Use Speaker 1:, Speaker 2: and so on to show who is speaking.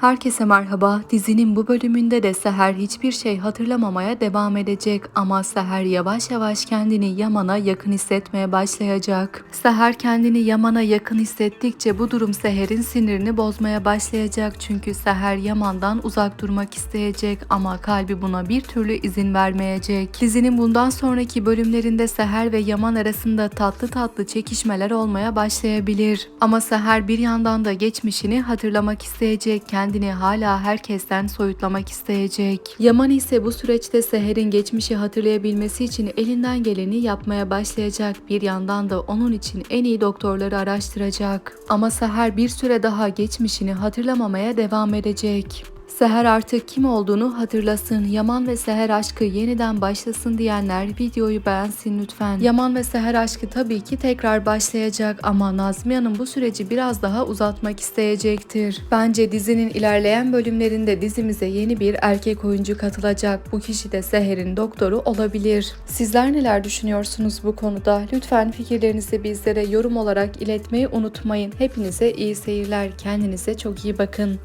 Speaker 1: Herkese merhaba. Dizinin bu bölümünde de Seher hiçbir şey hatırlamamaya devam edecek ama Seher yavaş yavaş kendini Yaman'a yakın hissetmeye başlayacak. Seher kendini Yaman'a yakın hissettikçe bu durum Seher'in sinirini bozmaya başlayacak çünkü Seher Yaman'dan uzak durmak isteyecek ama kalbi buna bir türlü izin vermeyecek. Dizinin bundan sonraki bölümlerinde Seher ve Yaman arasında tatlı tatlı çekişmeler olmaya başlayabilir. Ama Seher bir yandan da geçmişini hatırlamak isteyecek, kendini hala herkesten soyutlamak isteyecek. Yaman ise bu süreçte Seher'in geçmişi hatırlayabilmesi için elinden geleni yapmaya başlayacak. Bir yandan da onun için en iyi doktorları araştıracak. Ama Seher bir süre daha geçmişini hatırlamamaya devam edecek. Seher artık kim olduğunu hatırlasın. Yaman ve Seher aşkı yeniden başlasın diyenler videoyu beğensin lütfen. Yaman ve Seher aşkı tabii ki tekrar başlayacak ama Nazmiye Hanım bu süreci biraz daha uzatmak isteyecektir. Bence dizinin ilerleyen bölümlerinde dizimize yeni bir erkek oyuncu katılacak. Bu kişi de Seher'in doktoru olabilir. Sizler neler düşünüyorsunuz bu konuda? Lütfen fikirlerinizi bizlere yorum olarak iletmeyi unutmayın. Hepinize iyi seyirler. Kendinize çok iyi bakın.